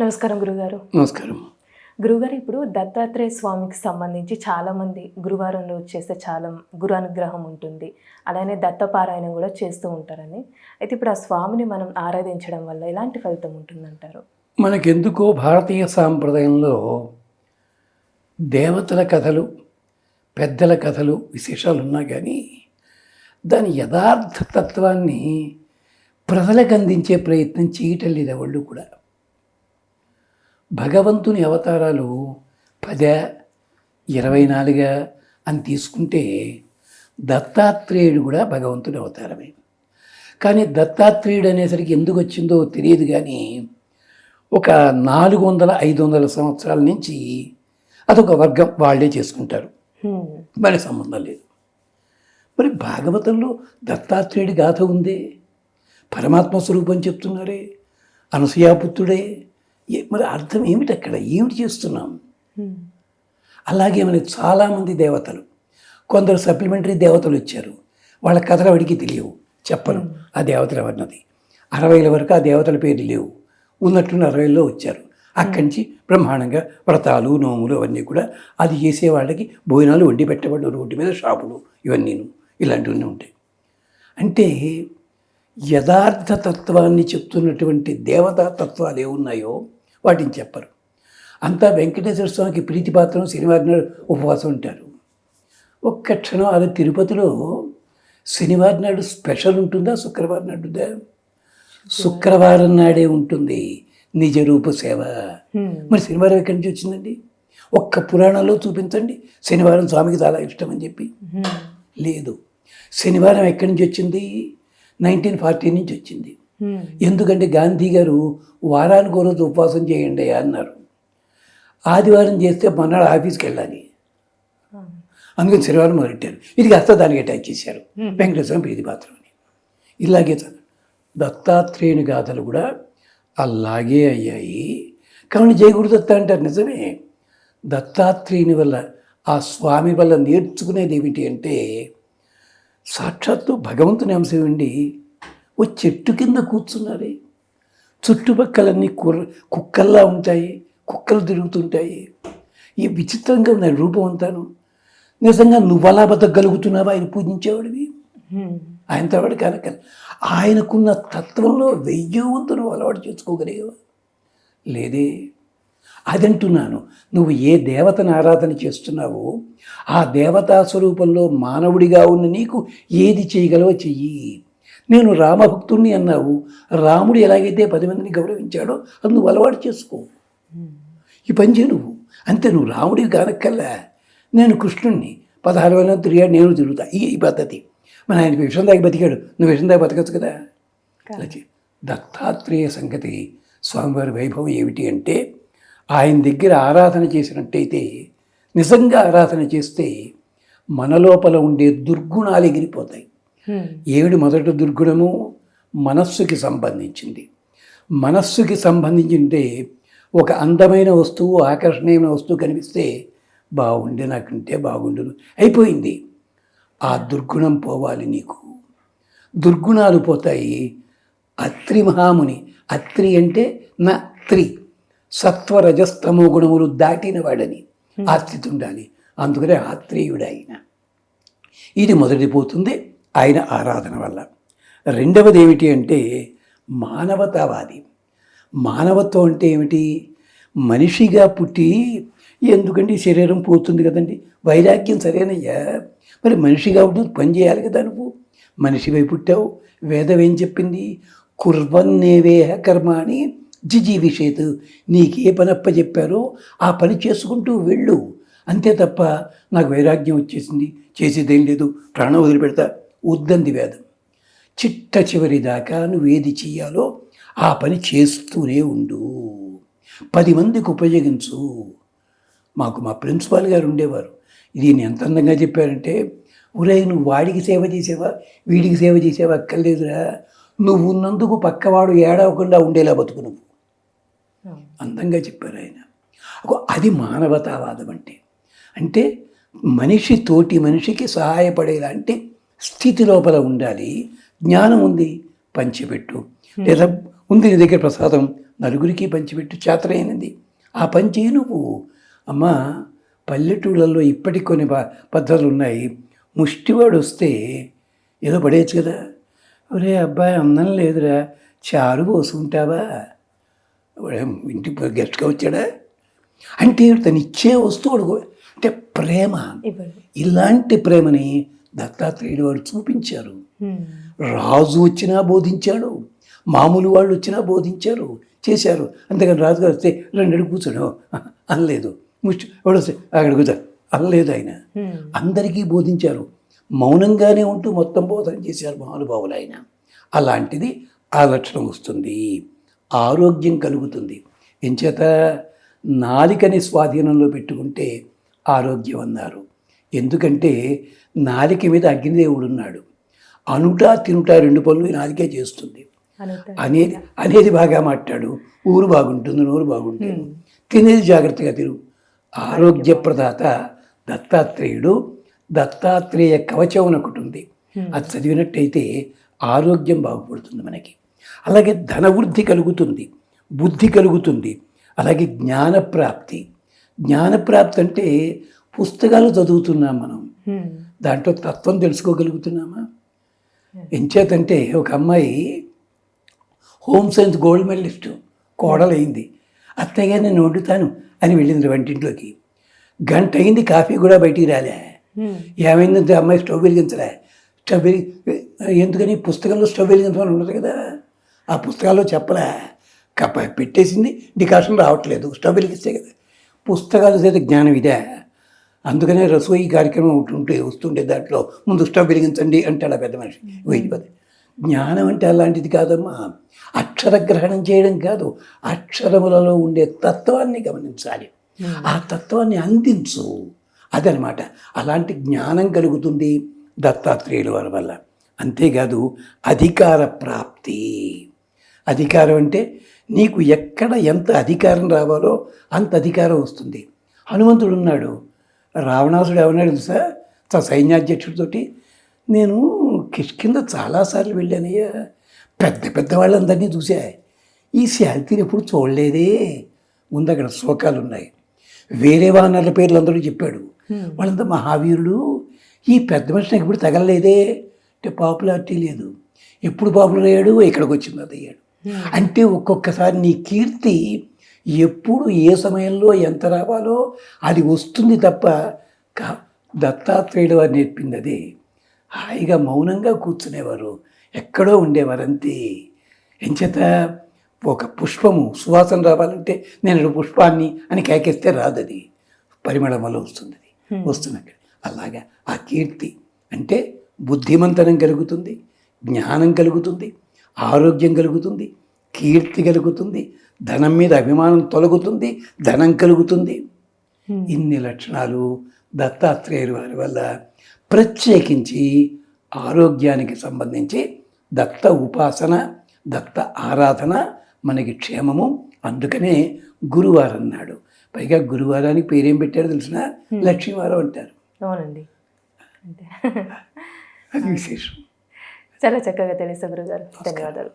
నమస్కారం గురుగారు. నమస్కారం. గురుగారు ఇప్పుడు దత్తాత్రేయ స్వామికి సంబంధించి చాలామంది గురువారంలో చేస్తే చాలా గురు అనుగ్రహం ఉంటుంది. అలానే దత్తపారాయణం కూడా చేస్తూ ఉంటారని. అయితే ఇప్పుడు ఆ స్వామిని మనం ఆరాధించడం వల్ల ఎలాంటి ఫలితం ఉంటుందంటారు? మనకెందుకో భారతీయ సాంప్రదాయంలో దేవతల కథలు పెద్దల కథలు విశేషాలు ఉన్నా కానీ దాని యథార్థ తత్వాన్ని ప్రజలకు అందించే ప్రయత్నం చేయటం లేదు ఎవళ్ళు కూడా భగవంతుని అవతారాలు పద ఇరవై నాలుగా అని తీసుకుంటే దత్తాత్రేయుడు కూడా భగవంతుని అవతారమే. కానీ దత్తాత్రేయుడు అనేసరికి ఎందుకు వచ్చిందో తెలియదు కానీ ఒక నాలుగు వందల ఐదు వందల సంవత్సరాల నుంచి అదొక వర్గం వాళ్ళే చేసుకుంటారు. మరి సంబంధం లేదు. మరి భాగవతంలో దత్తాత్రేయుడి గాథ ఉందే? పరమాత్మ స్వరూపం చెప్తున్నారే? అనసూయాపుత్రుడే? మరి అర్థం ఏమిటి అక్కడ? ఏమిటి చేస్తున్నాం. అలాగే మనకి చాలామంది దేవతలు కొందరు సప్లిమెంటరీ దేవతలు వచ్చారు. వాళ్ళ కథలు వాడికి తెలియవు చెప్పరు. ఆ దేవతలు ఎవరినది? అరవైల వరకు ఆ దేవతల పేర్లు లేవు. ఉన్నట్టున్న అరవైలో వచ్చారు. అక్కడి నుంచి బ్రహ్మాండంగా వ్రతాలు నోములు అవన్నీ కూడా అది చేసే వాళ్ళకి భోజనాలు వండి పెట్టబడిన రోడ్డు మీద షాపులు ఇవన్నీను ఇలాంటివన్నీ ఉంటాయి. అంటే యథార్థ తత్వాన్ని చెప్తున్నటువంటి దేవతా తత్వాలు ఏమున్నాయో వాటిని చెప్పరు. అంతా వెంకటేశ్వర స్వామికి ప్రీతిపాత్రం శనివారం నాడు ఉపవాసం ఉంటారు. ఒక్క క్షణం అది తిరుపతిలో శనివారం నాడు స్పెషల్ ఉంటుందా శుక్రవారం నాడు శుక్రవారం నాడే ఉంటుంది నిజ రూప సేవ. మరి శనివారం ఎక్కడి నుంచి వచ్చిందండి? ఒక్క పురాణంలో చూపించండి. శనివారం స్వామికి చాలా ఇష్టం అని చెప్పి. లేదు. శనివారం ఎక్కడి నుంచి వచ్చింది? నైన్టీన్ ఫార్టీ నుంచి వచ్చింది. ఎందుకంటే గాంధీ గారు వారానికి ఒక రోజు ఉపవాసం చేయండి అన్నారు. ఆదివారం చేస్తే మన్నాడు ఆఫీస్కి వెళ్ళాలి. ఆ. అందుకని శనివారం మొదలెట్టారు. ఇది కాస్త దానికి అటాచ్ చేశారు. Hmm. వెంకటేశ్వరం ప్రీతి పాత్ర అని ఇలాగే దత్తాత్రేయుని గాథలు కూడా అలాగే అయ్యాయి. కాబట్టి జయగురు దత్త అంటారు నిజమే. దత్తాత్రేయుని వల్ల ఆ స్వామి వల్ల నేర్చుకునేది ఏమిటి అంటే సాక్షాత్తు భగవంతుని అంశం ఉండి ఓ చెట్టు కింద కూర్చున్నారే. చుట్టుపక్కలన్నీ కుర్ర కుక్కల్లా ఉంటాయి కుక్కలు తిరుగుతుంటాయి. ఈ విచిత్రంగా ఉన్నాయి రూపం అంతాను. నిజంగా నువ్వు అలా బతకగలుగుతున్నావా ఆయన పూజించేవాడివి. ఆయన తర్వాత కనుక ఆయనకున్న తత్వంలో వెయ్యి వంతు నువ్వు అలవాటు చేసుకోగలిగావా? లేదే. అదంటున్నాను నువ్వు ఏ దేవతను ఆరాధన చేస్తున్నావో ఆ దేవతా స్వరూపంలో మానవుడిగా ఉన్న నీకు ఏది చేయగలవో చెయ్యి. నేను రామభక్తుణ్ణి అన్నావు. రాముడు ఎలాగైతే పది మందిని గౌరవించాడో అది నువ్వు అలవాటు చేసుకో. ఈ పని చేయి నువ్వు. అంతే నువ్వు రాముడివి కానక్కల్లా నేను కృష్ణుణ్ణి. పదహారు వేల తిరిగాడు నేను తిరుగుతా. ఈ పద్ధతి. మన ఆయన విషయం దాకా బతికాడు. నువ్వు విషయం దాకా బతకచ్చు కదా. దత్తాత్రేయ సంగతి స్వామివారి వైభవం ఏమిటి అంటే ఆయన దగ్గర ఆరాధన చేసినట్టయితే నిజంగా ఆరాధన చేస్తే మన లోపల ఉండే దుర్గుణాలు ఎగిరిపోతాయి. హ్మ్. ఏమిటి మొదటి దుర్గుణము మనస్సుకి సంబంధించింది. మనస్సుకి సంబంధించింటే ఒక అందమైన వస్తువు ఆకర్షణీయమైన వస్తువు కనిపిస్తే బాగుండే నాకుంటే బాగుండును. అయిపోయింది. ఆ దుర్గుణం పోవాలి నీకు. దుర్గుణాలు పోతాయి. అత్రి మహాముని. అత్రి అంటే నా త్రి. సత్వరజస్తమో గుణములు దాటిన వాడని. ఆ స్థితి ఉండాలి. అందుకనే ఆత్రేయుడు ఆయన ఇది మొదటి పోతుంది. ఆయన ఆరాధన వల్ల. రెండవది ఏమిటి అంటే మానవతావాది. మానవత్వం అంటే ఏమిటి? మనిషిగా పుట్టి ఎందుకంటే శరీరం పోతుంది కదండి? వైరాగ్యం సరేనయ్యా. మరి మనిషిగా ఉంటుంది పని చేయాలి కదా నువ్వు. మనిషివై పుట్టావు. వేదం ఏం చెప్పింది? కుర్వన్నేవేహ కర్మాణి జిజీవిషేత్. నీకే పని అప్ప చెప్పారో ఆ పని చేసుకుంటూ వెళ్ళు. అంతే తప్ప నాకు వైరాగ్యం వచ్చేసింది. చేసేదేం లేదు. ప్రాణం వదిలిపెడతా. వద్దంది వేదం. చిట్ట చివరి దాకా నువ్వేది చెయ్యాలో ఆ పని చేస్తూనే ఉండు. పది మందికి ఉపయోగించు. మాకు మా ప్రిన్సిపాల్ గారు ఉండేవారు. దీన్ని ఎంత అందంగా చెప్పారంటే ఒరే నువ్వు వాడికి సేవ చేసేవా? వీడికి సేవ చేసేవా అక్కర్లేదురా. నువ్వు ఉన్నందుకు పక్కవాడు ఏడవకుండా ఉండేలా బతుకు నువ్వు. అందంగా చెప్పారు ఆయన. అది మానవతావాదం అంటే. అంటే మనిషి తోటి మనిషికి సహాయపడేలాంటి స్థితి లోపల ఉండాలి. జ్ఞానం ఉంది పంచిపెట్టు. లేదా ఉంది నీ దగ్గర ప్రసాదం నలుగురికి పంచిపెట్టు చేతనైనది ఆ పంచి నువ్వు. అమ్మ పల్లెటూళ్ళల్లో ఇప్పటికి కొన్ని పద్ధతులు ఉన్నాయి ముష్టివాడు వస్తే ఏదో పడేయచ్చు కదా. ఒరే అబ్బాయి అన్నం లేదురా. చారు పోసుకుంటావా? ఇంటికి గెస్ట్గా వచ్చాడా? అంటే తను ఇచ్చే వస్తువుడు కూడా- అంటే ప్రేమ. ఇలాంటి ప్రేమని దత్తాత్రేయుడు వారు చూపించారు. రాజు వచ్చినా బోధించాడు మామూలు వాళ్ళు వచ్చినా బోధించారు చేశారు. అంతేగాని రాజుగారు వస్తే రెండు అడుగు కూర్చోను అనలేదు. ముష్టి వాడు వస్తే అక్కడ కూర్చో. అనలేదు ఆయన. అందరికీ బోధించారు. మౌనంగానే ఉంటూ మొత్తం బోధన చేశారు మహానుభావులు ఆయన. అలాంటిది ఆ లక్షణం వస్తుంది. ఆరోగ్యం కలుగుతుంది. ఎంచేత నాలికని స్వాధీనంలో పెట్టుకుంటే ఆరోగ్యం అన్నారు. ఎందుకంటే నాలిక మీద అగ్నిదేవుడు ఉన్నాడు. అనుట తినుట రెండు పనులు నాలికే చేస్తుంది. అనేది అనేది బాగా మాట్లాడు. ఊరు బాగుంటుంది నోరు బాగుంటుంది. తినేది జాగ్రత్తగా తిరు ఆరోగ్యప్రదాత దత్తాత్రేయుడు దత్తాత్రేయ కవచం అని ఒకటి ఉంది. అది చదివినట్టయితే ఆరోగ్యం బాగుపడుతుంది మనకి. అలాగే ధనవృద్ధి కలుగుతుంది బుద్ధి కలుగుతుంది అలాగే జ్ఞానప్రాప్తి. జ్ఞానప్రాప్తి అంటే పుస్తకాలు చదువుతున్నాం మనం. దాంట్లో తత్వం తెలుసుకోగలుగుతున్నామా? ఎంచేతంటే ఒక అమ్మాయి హోమ్ సైన్స్ గోల్డ్ మెడలిస్ట్ కోడలైంది. అత్తయ్య నేను వండుతాను అని వెళ్ళింది వంటింట్లోకి. గంట అయింది కాఫీ కూడా బయటికి రాలే. హ్మ్. ఏమైందంటే అమ్మాయి స్టవ్ వెలిగించలే. స్టవ్ వెలిగి ఎందుకని పుస్తకంలో స్టవ్ వెలిగించమని ఉండదు కదా? ఆ పుస్తకాల్లో చెప్పలే. కప్ప పెట్టేసింది. డికాషన్ రావట్లేదు. స్టవ్ వెలిగిస్తే కదా. పుస్తకాలు చేత జ్ఞానం ఇదే. అందుకనే రసోయి కార్యక్రమం ఒకటి ఉంటే వస్తుండే దాంట్లో ముందు స్టవ్ వెలిగించండి అంటాడు ఆ పెద్ద మనిషి. వెయ్యిపోతే జ్ఞానం అంటే అలాంటిది కాదమ్మా. అక్షరగ్రహణం చేయడం కాదు. అక్షరములలో ఉండే తత్వాన్ని గమనించాలి. ఆ తత్వాన్ని అందించు. అదనమాట. అలాంటి జ్ఞానం కలుగుతుంది దత్తాత్రేయుల వారి వల్ల. అంతేకాదు అధికార ప్రాప్తి. అధికారం అంటే నీకు ఎక్కడ ఎంత అధికారం రావాలో అంత అధికారం వస్తుంది. హనుమంతుడు ఉన్నాడు. రావణాసుడు ఏమన్నాడు తెలుసా? తన సైన్యాధ్యక్షుడితోటి. నేను కిష్కింద చాలాసార్లు వెళ్ళానయ్యా పెద్ద పెద్ద వాళ్ళందరినీ చూసా. ఈ శాంతిని ఎప్పుడు చూడలేదే. ముందు అక్కడ శ్లోకాలు ఉన్నాయి. వేరే వానర్ల పేర్లు అందరూ చెప్పాడు వాళ్ళంతా మహావీరుడు ఈ పెద్ద మనిషి నాకు ఇప్పుడు తగలలేదే. అంటే పాపులారిటీ లేదు. ఎప్పుడు పాపులర్ అయ్యాడు? ఇక్కడికి వచ్చింది అది అయ్యాడు అంటే ఒక్కొక్కసారి నీ కీర్తి ఎప్పుడు ఏ సమయంలో ఎంత రావాలో అది వస్తుంది తప్ప కా- దత్తాత్రేయుడు వారు నేర్పింది అదే హాయిగా మౌనంగా కూర్చునేవారు. ఎక్కడో ఉండేవారు అంతే ఎంచేత ఒక పుష్పము సువాసన రావాలంటే నేను పుష్పాన్ని అని కేకేస్తే రాదు అది పరిమళం వల్ల వస్తుంది అది వస్తుంది అలాగా ఆ కీర్తి అంటే బుద్ధిమంతనం కలుగుతుంది జ్ఞానం కలుగుతుంది ఆరోగ్యం కలుగుతుంది కీర్తి కలుగుతుంది ధనం మీద అభిమానం తొలగుతుంది ధనం కలుగుతుంది. ఇన్ని లక్షణాలు దత్తాత్రేయుల వారి వల్ల ప్రత్యేకించి ఆరోగ్యానికి సంబంధించి దత్త ఉపాసన దత్త ఆరాధన మనకి క్షేమము. అందుకనే గురువారం అన్నాడు పైగా గురువారానికి పేరేం పెట్టారో తెలిసిన? లక్ష్మీవారం అంటారు. అవునండి. అది విశేషం. చాలా చక్కగా తెలుసు గురుగారు. ధన్యవాదాలు.